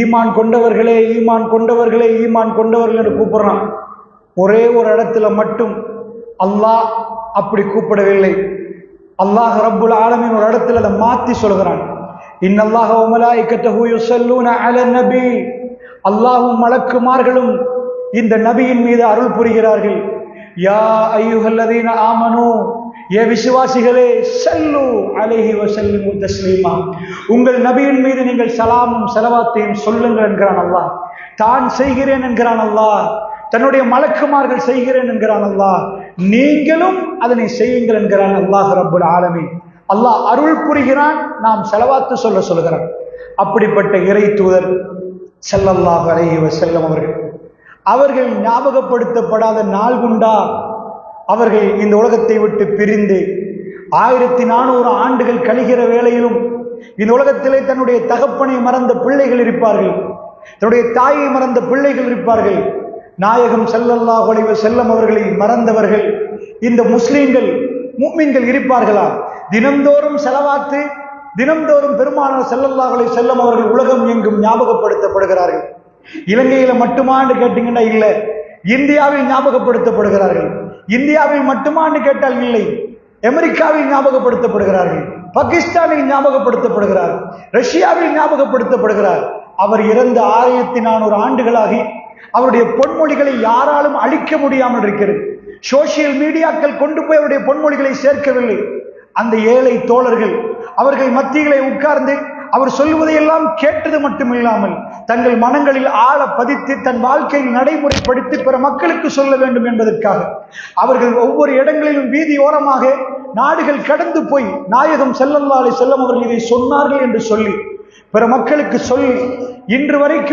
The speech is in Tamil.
ஈமான் கொண்டவர்களே ஈமான் கொண்டவர்களே ஈமான் கொண்டவர்கள் என்று கூப்பிடுறான். ஒரே ஒரு இடத்துல மட்டும் அல்லாஹ் அப்படி கூப்பிடவில்லை. அல்லாஹ் ரப்புல் ஆலமின் ஒரு இடத்துல அதை மாத்தி சொல்கிறான். இன்னல்லாஹ வமலாயிக்கத்தஹு யுஸல்லூன அலன் நபி. அல்லாஹும் மலக்குமார்களும் இந்த நபியின் மீது அருள் புரிகிறார்கள். யா ஐயுகல்லதீன ஆமனு. ஏ விசுவாசிகளே செல்லு அலேஹி வசல்லிமு தஸ்லீமா. உங்கள் நபியின் மீது நீங்கள் சலாமும் செலவாத்தையும் சொல்லுங்கள் என்கிறான் அல்லாஹ். தான் செய்கிறேன் என்கிறான் அல்லாஹ். தன்னுடைய மலக்குமார்கள் செய்கிறேன் என்கிறான் அல்லாஹ். நீங்களும் அதனை செய்யுங்கள் என்கிறான் அல்லாஹ் ரப்புல் ஆலமே அல்லாஹ் அருள் புரிகிறான் நாம் செலவாத்து சொல்ல சொல்கிறான். அப்படிப்பட்ட இறை தூதர் செல்லல்லாஹ் அலைஹி வசல்லம் அவர்கள். அவர்கள் ஞாபகப்படுத்தப்படாத நாள் குண்டா அவர்கள் இந்த உலகத்தை விட்டு பிரிந்து ஆயிரத்தி நானூறு ஆண்டுகள் கழிகிற வேளையிலும் இந்த உலகத்திலே தன்னுடைய தகப்பனை மறந்த பிள்ளைகள் இருப்பார்கள். தன்னுடைய தாயை மறந்த பிள்ளைகள் இருப்பார்கள். நாயகம் செல்லல்லா அலைஹி செல்லம் அவர்களை மறந்தவர்கள். இந்த முஸ்லீம்கள் மும்மின்கள் இருப்பார்களா? தினம்தோறும் செலவாத்து தினம்தோறும் பெருமானார் ஸல்லல்லாஹு அலைஹி அவர்கள் உலகம் எங்கும் ஞாபகப்படுத்தப்படுகிறார்கள். இலங்கையில மட்டுமான்னு கேட்டீங்கன்னா இல்லை. இந்தியாவில் ஞாபகப்படுத்தப்படுகிறார்கள். இந்தியாவில் மட்டுமான்னு கேட்டால் இல்லை. அமெரிக்காவில் ஞாபகப்படுத்தப்படுகிறார்கள். பாகிஸ்தானில் ஞாபகப்படுத்தப்படுகிறார். ரஷ்யாவில் ஞாபகப்படுத்தப்படுகிறார். அவர் இறந்த ஆயிரத்தி நானூறு ஆண்டுகளாகி அவருடைய பொன்மொழிகளை யாராலும் அழிக்க முடியாமல் இருக்கிறது. சோசியல் மீடியாக்கள் கொண்டு போய் அவருடைய பொன்மொழிகளை சேர்க்கவில்லை. அந்த ஏழை தோழர்கள் அவர்கள் மத்தியிலே உட்கார்ந்து அவர் சொல்வதையெல்லாம் கேட்டது மட்டுமில்லாமல் தங்கள் மனங்களில் ஆழ பதித்து தன் வாழ்க்கையில் நடைமுறைப்படுத்தி பிற மக்களுக்கு சொல்ல வேண்டும் என்பதற்காக அவர்கள் ஒவ்வொரு இடங்களிலும் வீதியோரமாக நாடுகள் கடந்து போய் நாயகம் செல்லல்லாலை செல்லம் அவர்கள் இதை சொன்னார்கள் என்று சொல்லி பிற மக்களுக்கு சொல்லி இன்று வரைக்கும்